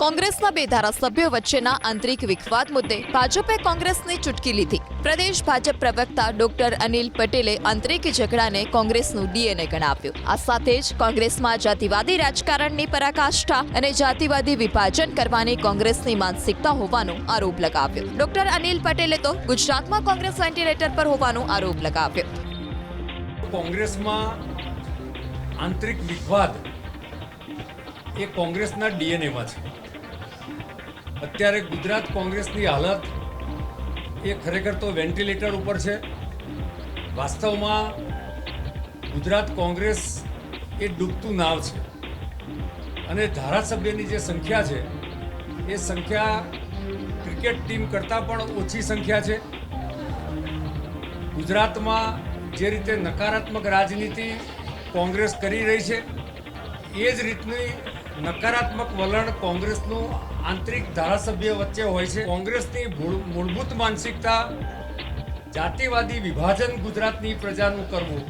કોંગ્રેસના બે ધારાસભ્યો વચ્ચેના આંતરિક વિખવાદ મુદ્દે ભાજપે કોંગ્રેસની ચૂટકી લીધી. પ્રદેશ ભાજપ પ્રવક્તા ડોક્ટર અનિલ પટેલે આંતરિક ઝઘડાને કોંગ્રેસનું ડીએનએ ગણાવ્યું. આ સાથે જ કોંગ્રેસમાં જાતિવાદી રાજકારણની પરાકાષ્ઠા અને જાતિવાદી વિભાજન કરવાની કોંગ્રેસની માનસિકતા હોવાનો આરોપ લગાવ્યો. ડોક્ટર અનિલ પટેલે તો ગુજરાતમાં કોંગ્રેસ વેન્ટિલેટર પર હોવાનો આરોપ લગાવ્યો. કોંગ્રેસમાં આંતરિક વિખવાદ એ કોંગ્રેસના ડીએનએમાં છે. અત્યારે ગુજરાત કોંગ્રેસની હાલત એ ખરેખર તો વેન્ટિલેટર ઉપર છે. વાસ્તવમાં ગુજરાત કોંગ્રેસ એ ડૂબતું નાવ છે. અને ધારાસભ્યની જે સંખ્યા છે, એ સંખ્યા ક્રિકેટ ટીમ કરતાં પણ ઓછી સંખ્યા છે. ગુજરાતમાં જે રીતે નકારાત્મક રાજનીતિ કોંગ્રેસ કરી રહી છે એ જ રીતની નકારાત્મક વલણ કોંગ્રેસનું આંતરિક ધારાસભ્ય વચ્ચે હોય છે. કોંગ્રેસની મૂળભૂત માનસિકતા જાતિવાદી વિભાજન ગુજરાતની પ્રજાનું કરવું.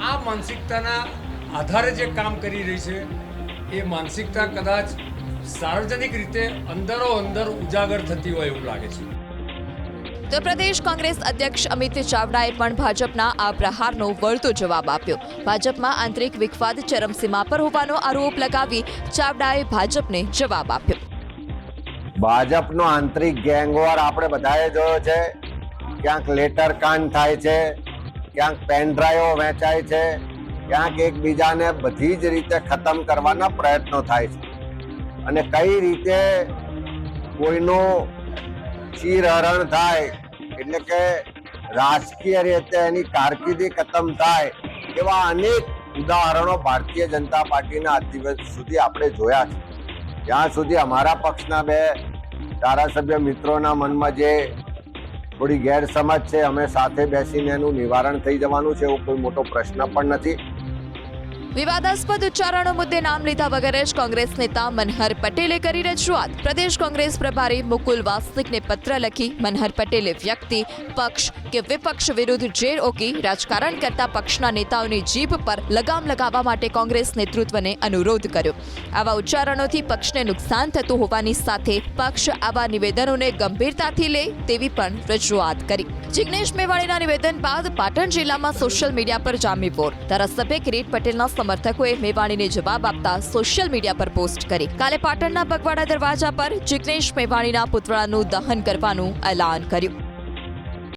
આ માનસિકતાના આધારે જે કામ કરી રહી છે, એ માનસિકતા કદાચ સાર્વજનિક રીતે અંદરો અંદર ઉજાગર થતી હોય એવું લાગે છે. તો પ્રદેશ કોંગ્રેસ અધ્યક્ષ અમિત ચાવડાએ પણ ભાજપના આ પ્રહારનો વળતો જવાબ આપ્યો. ભાજપમાં આંતરિક વિખવાદ ચરમસીમા પર હોવાનો આરોપ લગાવી ચાવડાએ ભાજપને જવાબ આપ્યો. ભાજપનો આંતરિક ગેંગવોર આપણે બધાએ જોયો છે. ક્યાંક લેટર કાંડ થાય છે, ક્યાંક પેનડ્રાઈવો વેચાય છે, ક્યાંક એકબીજાને બધી જ રીતે ખતમ કરવાના પ્રયત્નો થાય છે. અને કઈ રીતે કોઈનું ચીરહરણ થાય, એટલે કે રાજકીય રીતે એની કારકિર્દી ખતમ થાય, એવા અનેક ઉદાહરણો ભારતીય જનતા પાર્ટીના આજ સુધી આપણે જોયા છે. જ્યાં સુધી અમારા પક્ષના બે ધારાસભ્ય મિત્રોના મનમાં જે થોડી ગેરસમજ છે, અમે સાથે બેસીને એનું નિવારણ થઈ જવાનું છે, એવો કોઈ મોટો પ્રશ્ન પણ નથી. વિવાદાસ્પદ ઉચ્ચારણો મુદ્દે નામ લીધા વગર જ કોંગ્રેસ નેતા મનહર પટેલે કરી રજૂઆત. પ્રદેશ કોંગ્રેસ પ્રભારી મુકુલ વાસનિકને પત્ર લખી મનહર પટેલે વ્યક્તિ, પક્ષ કે વિપક્ષ વિરુદ્ધ ઝેર ઓકી રાજકારણ કરતા પક્ષના નેતાઓની જીભ પર લગામ લગાવવા માટે કોંગ્રેસ નેતૃત્વને અનુરોધ કર્યો. આવા ઉચ્ચારણોથી પક્ષને નુકસાન થતું હોવાની સાથે પક્ષ આવા નિવેદનોને ગંભીરતાથી લે તેવી પણ રજૂઆત કરી. જિગ્નેશ મેવાણીના નિવેદન બાદ પાટણ જિલ્લામાં સોશિયલ મીડિયા પર જામી વોર. ધારાસભ્ય કિરીટ પટેલના સમર્થકોએ મેવાણીને જવાબ આપતા સોશિયલ મીડિયા પર પોસ્ટ કરી. કાલે પાટણના બગવાડા દરવાજા પર જિગ્નેશ મેવાણીના પુતળાનું દહન કરવાનું એલાન કર્યું.